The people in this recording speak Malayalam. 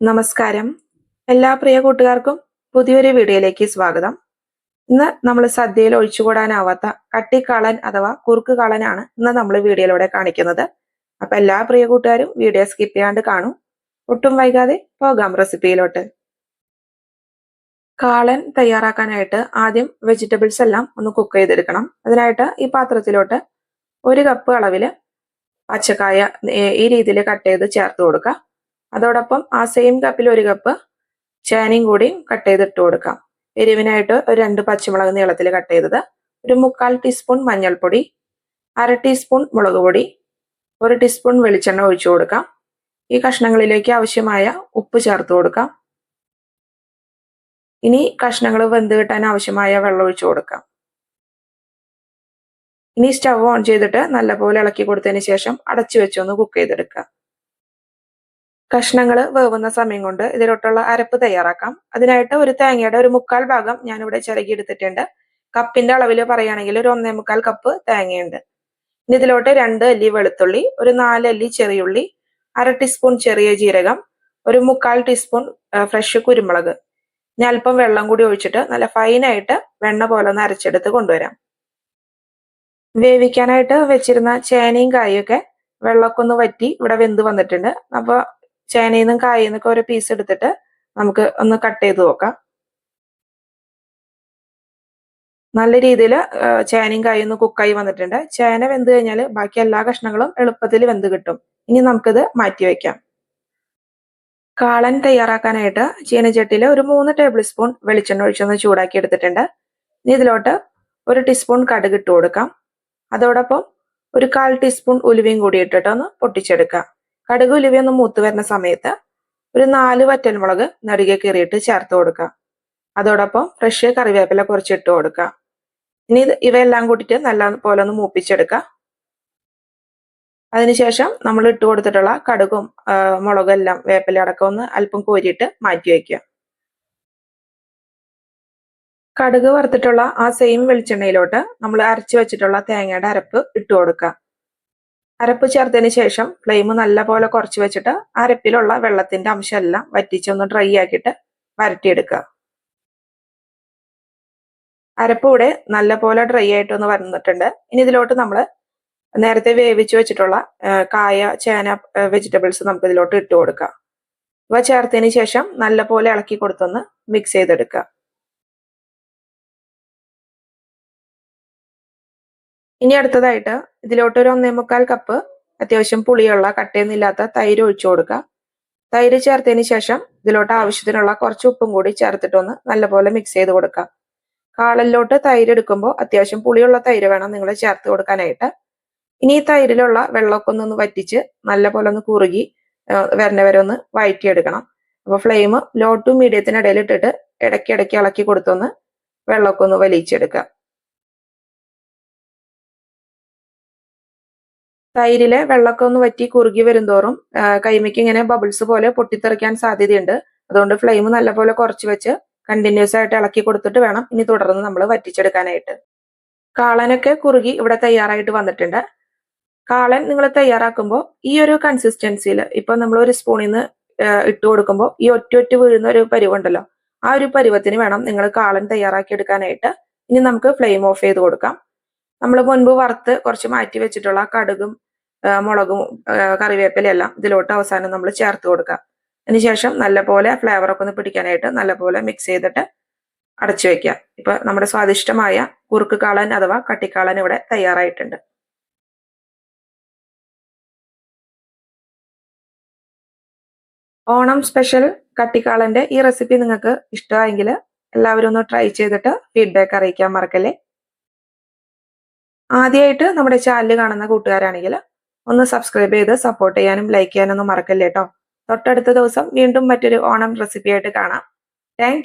നമസ്കാരം. എല്ലാ പ്രിയ കൂട്ടുകാർക്കും പുതിയൊരു വീഡിയോയിലേക്ക് സ്വാഗതം. ഇന്ന് നമ്മൾ സദ്യയിൽ ഒഴിച്ചുകൂടാനാവാത്ത കട്ടിക്കളൻ അഥവാ കുറുക്ക് കാളനാണ് ഇന്ന് നമ്മൾ വീഡിയോയിലൂടെ കാണിക്കുന്നത്. അപ്പൊ എല്ലാ പ്രിയ കൂട്ടുകാരും വീഡിയോ സ്കിപ്പ് ചെയ്യാണ്ട് കാണും. ഒട്ടും വൈകാതെ പോകാം റെസിപ്പിയിലോട്ട്. കാളൻ തയ്യാറാക്കാനായിട്ട് ആദ്യം വെജിറ്റബിൾസ് എല്ലാം ഒന്ന് കുക്ക് ചെയ്തെടുക്കണം. അതിനായിട്ട് ഈ പാത്രത്തിലോട്ട് ഒരു കപ്പ് അളവിൽ പച്ചക്കായ ഈ രീതിയിൽ കട്ട് ചെയ്ത് ചേർത്ത് കൊടുക്കുക. അതോടൊപ്പം ആ സെയിം കപ്പിൽ ഒരു കപ്പ് ചേനയും കൂടി കട്ട് ചെയ്ത് ഇട്ട് കൊടുക്കാം. എരിവിനായിട്ട് ഒരു രണ്ട് പച്ചമുളക് നീളത്തിൽ കട്ട് ചെയ്തത്. ഒരു മുക്കാൽ ടീസ്പൂൺ മഞ്ഞൾപ്പൊടി അര ടീസ്പൂൺ മുളക് പൊടി ഒരു ടീസ്പൂൺ വെളിച്ചെണ്ണ ഒഴിച്ചു കൊടുക്കാം. ഈ കഷ്ണങ്ങളിലേക്ക് ആവശ്യമായ ഉപ്പ് ചേർത്ത് കൊടുക്കാം. ഇനി കഷ്ണങ്ങൾ വെന്ത് കിട്ടാൻ ആവശ്യമായ വെള്ളം ഒഴിച്ചു കൊടുക്കാം. ഇനി സ്റ്റവ് ഓൺ ചെയ്തിട്ട് നല്ലപോലെ ഇളക്കി കൊടുത്തതിന് ശേഷം അടച്ചു വെച്ചൊന്ന് കുക്ക് ചെയ്തെടുക്കുക. കഷ്ണങ്ങൾ വേവുന്ന സമയം കൊണ്ട് ഇതിലോട്ടുള്ള അരപ്പ് തയ്യാറാക്കാം. അതിനായിട്ട് ഒരു തേങ്ങയുടെ ഒരു മുക്കാൽ ഭാഗം ഞാൻ ഇവിടെ ചിരകി എടുത്തിട്ടുണ്ട് കപ്പിന്റെ അളവിൽ പറയുകയാണെങ്കിൽ ഒരു ഒന്നേ മുക്കാൽ കപ്പ് തേങ്ങയുണ്ട്. ഇനി ഇതിലോട്ട് രണ്ട് അല്ലി വെളുത്തുള്ളി ഒരു നാല് അല്ലി ചെറിയുള്ളി അര ടീസ്പൂൺ ചെറിയ ജീരകം ഒരു മുക്കാൽ ടീസ്പൂൺ ഫ്രഷ് കുരുമുളക്. ഞാൻ അല്പം വെള്ളം കൂടി ഒഴിച്ചിട്ട് നല്ല ഫൈനായിട്ട് വെണ്ണ പോലെ ഒന്ന് അരച്ചെടുത്ത് കൊണ്ടുവരാം. വേവിക്കാനായിട്ട് വെച്ചിരുന്ന ചേനയും കായൊക്കെ വെള്ളമൊക്കെ ഒന്ന് വറ്റി ഇവിടെ വെന്ത് വന്നിട്ടുണ്ട്. അപ്പൊ ചേനയിൽ നിന്നും കായിൽ നിന്നൊക്കെ ഓരോ പീസ് എടുത്തിട്ട് നമുക്ക് ഒന്ന് കട്ട് ചെയ്ത് നോക്കാം. നല്ല രീതിയിൽ ചേനയും കായും ഒന്ന് കുക്കായി വന്നിട്ടുണ്ട്. ചേന വെന്ത് കഴിഞ്ഞാൽ ബാക്കി എല്ലാ കഷ്ണങ്ങളും എളുപ്പത്തിൽ വെന്ത് കിട്ടും. ഇനി നമുക്കിത് മാറ്റി വയ്ക്കാം കാളൻ തയ്യാറാക്കാനായിട്ട് ചീനച്ചട്ടിയിൽ ഒരു മൂന്ന് ടേബിൾ സ്പൂൺ വെളിച്ചെണ്ണ ഒഴിച്ചൊന്ന് ചൂടാക്കി എടുത്തിട്ടുണ്ട്. ഇനി ഇതിലോട്ട് ഒരു ടീസ്പൂൺ കടുക് ഇട്ട് കൊടുക്കാം. അതോടൊപ്പം ഒരു കാൽ ടീസ്പൂൺ ഉലുവയും കൂടി ഇട്ടിട്ട് ഒന്ന് പൊട്ടിച്ചെടുക്കാം. കടുക് ഉലുവ ഒന്ന് മൂത്ത് വരുന്ന സമയത്ത് ഒരു നാല് വറ്റൽമുളക് നടുകെ കീറിയിട്ട് ചേർത്ത് കൊടുക്കുക അതോടൊപ്പം ഫ്രഷ് കറിവേപ്പില കുറച്ച് ഇട്ട് കൊടുക്കാം. ഇനി ഇവയെല്ലാം കൂട്ടിയിട്ട് നല്ല പോലെ ഒന്ന് മൂപ്പിച്ചെടുക്കുക അതിനുശേഷം നമ്മൾ ഇട്ട് കൊടുത്തിട്ടുള്ള കടുകും മുളകും എല്ലാം വേപ്പില അടക്കം ഒന്ന് അല്പം കോരിയിട്ട് മാറ്റി വയ്ക്കുക. കടുക് വറുത്തിട്ടുള്ള ആ സെയിം വെളിച്ചെണ്ണയിലോട്ട് നമ്മൾ അരച്ചു വെച്ചിട്ടുള്ള തേങ്ങയുടെ അരപ്പ് ഇട്ട് കൊടുക്കുക അരപ്പ് ചേർത്തതിന് ശേഷം ഫ്ലെയിം നല്ല പോലെ കുറച്ച് വെച്ചിട്ട് അരപ്പിലുള്ള വെള്ളത്തിന്റെ അംശമെല്ലാം വറ്റിച്ചൊന്ന് ഡ്രൈ ആക്കിയിട്ട് വരട്ടിയെടുക്കുക. അരപ്പ് നല്ല പോലെ ഡ്രൈ ആയിട്ടൊന്ന് വന്നിട്ടുണ്ട്. ഇനി ഇതിലോട്ട് നമ്മൾ നേരത്തെ വേവിച്ച് വെച്ചിട്ടുള്ള കായ ചേന വെജിറ്റബിൾസ് നമുക്ക് ഇതിലോട്ട് ഇട്ട് കൊടുക്കാം. ഇവ ചേർത്തതിന് ശേഷം നല്ല പോലെ ഇളക്കി കൊടുത്തൊന്ന് മിക്സ് ചെയ്തെടുക്കുക. ഇനി അടുത്തതായിട്ട് ഇതിലോട്ട് ഒരു ഒന്നേ മുക്കാൽ കപ്പ് അത്യാവശ്യം പുളിയുള്ള കട്ടയൊന്നുമില്ലാത്ത തൈര് ഒഴിച്ചു കൊടുക്കുക. തൈര് ചേർത്തതിന് ശേഷം ഇതിലോട്ട് ആവശ്യത്തിനുള്ള കുറച്ച് ഉപ്പും കൂടി ചേർത്തിട്ടൊന്ന് നല്ലപോലെ മിക്സ് ചെയ്ത് കൊടുക്കുക. കാളലിലോട്ട് തൈര് എടുക്കുമ്പോൾ അത്യാവശ്യം പുളിയുള്ള തൈര് വേണം നിങ്ങൾ ചേർത്ത് കൊടുക്കാനായിട്ട്. ഇനി ഈ തൈരിലുള്ള വെള്ളമൊക്കെ ഒന്ന് വറ്റിച്ച് നല്ലപോലെ ഒന്ന് കുറുകി വരണ വരെ ഒന്ന് വഴറ്റിയെടുക്കണം. അപ്പോൾ ഫ്ലെയിം ലോ ടു മീഡിയത്തിനിടയിൽ ഇട്ടിട്ട് ഇടയ്ക്ക് ഇടയ്ക്ക് ഇളക്കി കൊടുത്തൊന്ന് വെള്ളമൊക്കെ ഒന്ന് വലിച്ചെടുക്കുക. തൈരിലെ വെള്ളമൊക്കെ ഒന്ന് വറ്റി കുറുകി വരുന്തോറും കൈമയ്ക്ക് ഇങ്ങനെ ബബിൾസ് പോലെ പൊട്ടിത്തെറിക്കാൻ സാധ്യതയുണ്ട്. അതുകൊണ്ട് ഫ്ലെയിം നല്ലപോലെ കുറച്ച് വെച്ച് കണ്ടിന്യൂസ് ആയിട്ട് ഇളക്കി കൊടുത്തിട്ട് വേണം ഇനി തുടർന്ന് നമ്മൾ വറ്റിച്ചെടുക്കാനായിട്ട്. കാളനൊക്കെ കുറുകി ഇവിടെ തയ്യാറായിട്ട് വന്നിട്ടുണ്ട്. കാളൻ നിങ്ങൾ തയ്യാറാക്കുമ്പോൾ ഈ ഒരു കൺസിസ്റ്റൻസിയിൽ ഇപ്പൊ നമ്മൾ ഒരു സ്പൂണിൽ നിന്ന് ഇട്ട് കൊടുക്കുമ്പോൾ ഈ ഒറ്റ ഒറ്റ വീഴുന്ന ഒരു പരിവുണ്ടല്ലോ ആ ഒരു പരുവത്തിന് വേണം നിങ്ങൾ കാളൻ തയ്യാറാക്കി എടുക്കാനായിട്ട്. ഇനി നമുക്ക് ഫ്ലെയിം ഓഫ് ചെയ്ത് കൊടുക്കാം. നമ്മൾ മുൻപ് വറുത്ത് കുറച്ച് മാറ്റി വെച്ചിട്ടുള്ള കടുകും മുളകും കറിവേപ്പില കറിവേപ്പിലയും എല്ലാം ഇതിലോട്ട് അവസാനം നമ്മൾ ചേർത്ത് കൊടുക്കാം. അതിനുശേഷം നല്ലപോലെ ഫ്ലേവർ ഒക്കെ ഒന്ന് പിടിക്കാനായിട്ട് നല്ലപോലെ മിക്സ് ചെയ്തിട്ട് അടച്ചു വെക്കാം ഇപ്പൊ നമ്മുടെ സ്വാദിഷ്ടമായ കുറുക്ക് കാളൻ അഥവാ കട്ടിക്കാളൻ ഇവിടെ തയ്യാറായിട്ടുണ്ട്. ഓണം സ്പെഷ്യൽ കട്ടിക്കാളന്റെ ഈ റെസിപ്പി നിങ്ങൾക്ക് ഇഷ്ടമായെങ്കിൽ എല്ലാവരും ഒന്ന് ട്രൈ ചെയ്തിട്ട് ഫീഡ്ബാക്ക് അറിയിക്കാൻ മറക്കല്ലേ. ആദ്യമായിട്ട് നമ്മുടെ ചാനൽ കാണുന്ന കൂട്ടുകാരാണെങ്കിൽ ഒന്ന് സബ്സ്ക്രൈബ് ചെയ്ത് സപ്പോർട്ട് ചെയ്യാനും ലൈക്ക് ചെയ്യാനൊന്നും മറക്കല്ലേട്ടോ തൊട്ടടുത്ത ദിവസം വീണ്ടും മറ്റൊരു ഓണം റെസിപ്പിയായിട്ട് കാണാം. താങ്ക്